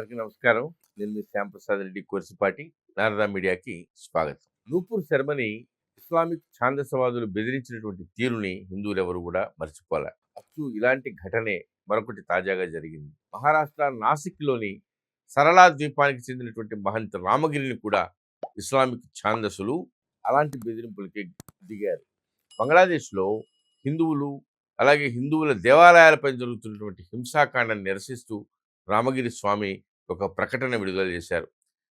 అందరికీ నమస్కారం. నేను మీ శ్యాంప్రసాద్ రెడ్డి కోర్సిపాటి నారదా మీడియాకి స్వాగతం. నూపూర్ శర్మని ఇస్లామిక్ ఛాందసవాదులు బెదిరించినటువంటి తీరుని హిందువులు ఎవరు కూడా మర్చిపోలే. అచ్చు ఇలాంటి ఘటనే మరొకటి తాజాగా జరిగింది. మహారాష్ట్ర నాసిక్లోని సరళా ద్వీపానికి చెందినటువంటి మహంత్ రామగిరిని కూడా ఇస్లామిక్ ఛాందసులు అలాంటి బెదిరింపులకి దిగారు. బంగ్లాదేశ్లో హిందువులు అలాగే హిందువుల దేవాలయాలపై జరుగుతున్నటువంటి హింసాకాండాన్ని నిరసిస్తూ రామగిరి స్వామి ఒక ప్రకటన విడుదల చేశారు.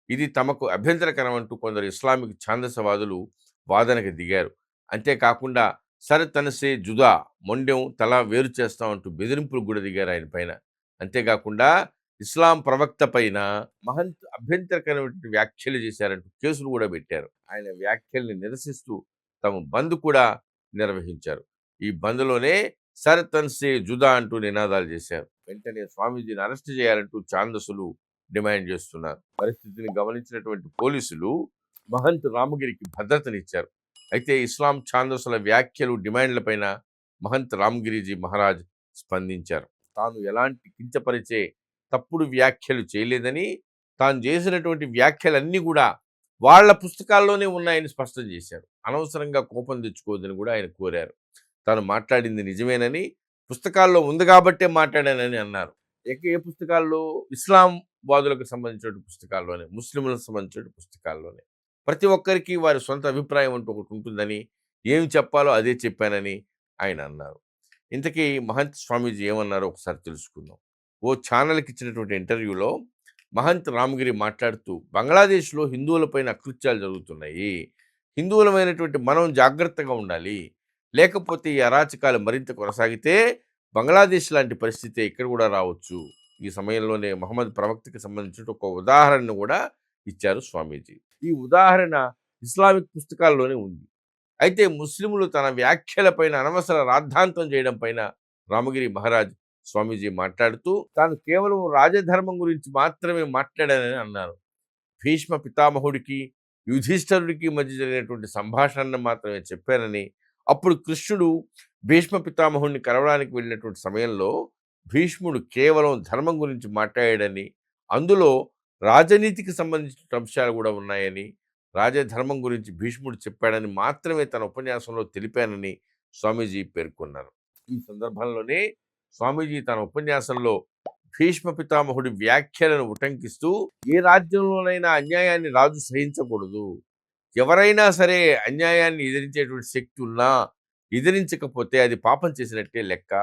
ఇది తమకు అభ్యంతరకరం అంటూ కొందరు ఇస్లామిక్ ఛాందసవాదులు వాదనకు దిగారు. అంతేకాకుండా సర్ తనసే జుదా మొండెం తల వేరు చేస్తామంటూ బెదిరింపులు కూడా దిగారు ఆయన పైన. అంతేకాకుండా ఇస్లాం ప్రవక్త పైన మహంత్ అభ్యంతరకరమైన వ్యాఖ్యలు చేశారంటూ కేసులు కూడా పెట్టారు. ఆయన వ్యాఖ్యల్ని నిరసిస్తూ తమ బంద్ కూడా నిర్వహించారు. ఈ బంద్లోనే సర్ తన్సే జుదా అంటూ నినాదాలు చేశారు. వెంటనే స్వామీజీని అరెస్ట్ చేయాలంటూ ఛాందసులు డిమాండ్ చేస్తున్నారు. పరిస్థితిని గమనించినటువంటి పోలీసులు మహంత్ రామగిరికి భద్రతనిచ్చారు. అయితే ఇస్లాం ఛాందసుల వ్యాఖ్యలు డిమాండ్లపైన మహంత్ రామగిరిజీ మహారాజ్ స్పందించారు. తాను ఎలాంటి కించపరిచే తప్పుడు వ్యాఖ్యలు చేయలేదని తాను చేసినటువంటి వ్యాఖ్యలన్నీ కూడా వాళ్ళ పుస్తకాల్లోనే ఉన్నాయని స్పష్టం చేశారు. అనవసరంగా కోపం తెచ్చుకోవద్దని కూడా ఆయన కోరారు. తాను మాట్లాడింది నిజమేనని పుస్తకాల్లో ఉంది కాబట్టే మాట్లాడానని అన్నారు. ఏ పుస్తకాల్లో? ఇస్లాం వాదులకు సంబంధించిన పుస్తకాల్లోనే ముస్లింలకు సంబంధించిన పుస్తకాల్లోనే. ప్రతి ఒక్కరికి వారి సొంత అభిప్రాయం అంటూ ఒకటి ఉంటుందని ఏం చెప్పాలో అదే చెప్పానని ఆయన అన్నారు. ఇంతకీ మహంత్ స్వామీజీ ఏమన్నారో ఒకసారి తెలుసుకుందాం. ఓ ఛానల్కి ఇచ్చినటువంటి ఇంటర్వ్యూలో మహంత్ రామగిరి మాట్లాడుతూ బంగ్లాదేశ్లో హిందువులపైన అకృత్యాలు జరుగుతున్నాయి. హిందువులమైనటువంటి మనం జాగ్రత్తగా ఉండాలి. లేకపోతే ఈ అరాచకాలు మరింత కొనసాగితే బంగ్లాదేశ్ లాంటి పరిస్థితి ఇక్కడ కూడా రావచ్చు. ఈ సమయంలోనే మహమ్మద్ ప్రవక్తకి సంబంధించిన ఒక ఉదాహరణను కూడా ఇచ్చారు స్వామీజీ. ఈ ఉదాహరణ ఇస్లామిక్ పుస్తకాల్లోనే ఉంది. అయితే ముస్లింలు తన వ్యాఖ్యలపైన అనవసర రాద్ధాంతం చేయడం పైన రామగిరి మహారాజ్ స్వామీజీ మాట్లాడుతూ తాను కేవలం రాజధర్మం గురించి మాత్రమే మాట్లాడానని అన్నారు. భీష్మ పితామహుడికి యుధిష్ఠరుడికి మధ్య జరిగినటువంటి సంభాషణను మాత్రమే చెప్పానని అప్పుడు కృష్ణుడు భీష్మ పితామహుడిని కలవడానికి వెళ్ళినటువంటి సమయంలో భీష్ముడు కేవలం ధర్మం గురించి మాట్లాడాడని అందులో రాజనీతికి సంబంధించిన అంశాలు కూడా ఉన్నాయని రాజధర్మం గురించి భీష్ముడు చెప్పాడని మాత్రమే తన ఉపన్యాసంలో తెలిపానని స్వామీజీ పేర్కొన్నారు. ఈ సందర్భంలోనే స్వామీజీ తన ఉపన్యాసంలో భీష్మ పితామహుడి వ్యాఖ్యలను ఉటంకిస్తూ ఏ రాజ్యంలోనైనా అన్యాయాన్ని రాజు సహించకూడదు. ఎవరైనా సరే అన్యాయాన్ని ఎదిరించేటువంటి శక్తి ఉన్నా ఎదిరించకపోతే అది పాపం చేసినట్టే లెక్క.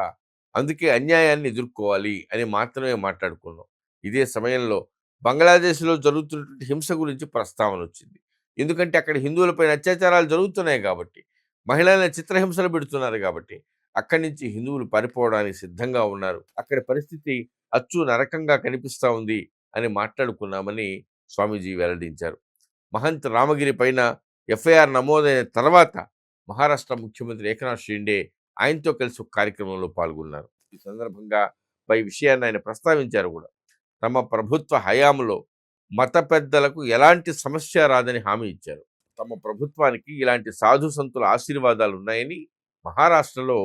అందుకే అన్యాయాన్ని ఎదుర్కోవాలి అని మాత్రమే మాట్లాడుకున్నాం. ఇదే సమయంలో బంగ్లాదేశ్లో జరుగుతున్నటువంటి హింస గురించి ప్రస్తావన వచ్చింది. ఎందుకంటే అక్కడ హిందువులపైన అత్యాచారాలు జరుగుతున్నాయి కాబట్టి మహిళలను చిత్రహింసలు పెడుతున్నారు కాబట్టి అక్కడి నుంచి హిందువులు పారిపోవడానికి సిద్ధంగా ఉన్నారు. అక్కడి పరిస్థితి అచ్చు నరకంగా కనిపిస్తూ ఉంది అని మాట్లాడుకున్నామని స్వామీజీ వెల్లడించారు. మహంత్ రామగిరి పైన ఎఫ్ఐఆర్ నమోదైన తర్వాత మహారాష్ట్ర ముఖ్యమంత్రి ఏకనాథ్ షిండే ఆయనతో కలిసి ఒక కార్యక్రమంలో పాల్గొన్నారు. ఈ సందర్భంగా పై విషయాన్ని ఆయన ప్రస్తావించారు కూడా. తమ ప్రభుత్వ హయాంలో మత పెద్దలకు ఎలాంటి సమస్య రాదని హామీ ఇచ్చారు. తమ ప్రభుత్వానికి ఇలాంటి సాధు సంతుల ఆశీర్వాదాలు ఉన్నాయని మహారాష్ట్రలో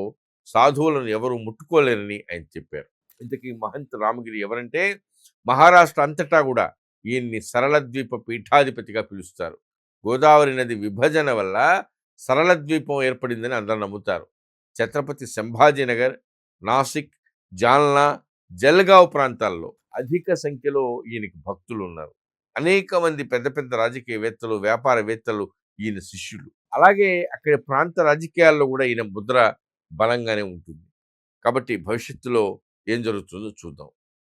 సాధువులను ఎవరు ముట్టుకోలేరని ఆయన చెప్పారు. ఇంతకీ మహంత్ రామగిరి ఎవరంటే మహారాష్ట్ర అంతటా కూడా ఈయన్ని సరళ ద్వీప పీఠాధిపతిగా పిలుస్తారు. గోదావరి నది విభజన వల్ల సరళ ద్వీపం ఏర్పడిందని అందరూ నమ్ముతారు. ఛత్రపతి సంభాజీనగర్ నాసిక్ జాల్నా జల్గావ్ ప్రాంతాల్లో అధిక సంఖ్యలో ఈయనకి భక్తులు ఉన్నారు అనేక మంది పెద్ద పెద్ద రాజకీయవేత్తలు వ్యాపారవేత్తలు ఈయన శిష్యులు. అలాగే అక్కడ ప్రాంత రాజకీయాల్లో కూడా ఈయన ముద్ర బలంగానే ఉంటుంది. కాబట్టి భవిష్యత్తులో ఏం జరుగుతుందో చూద్దాం.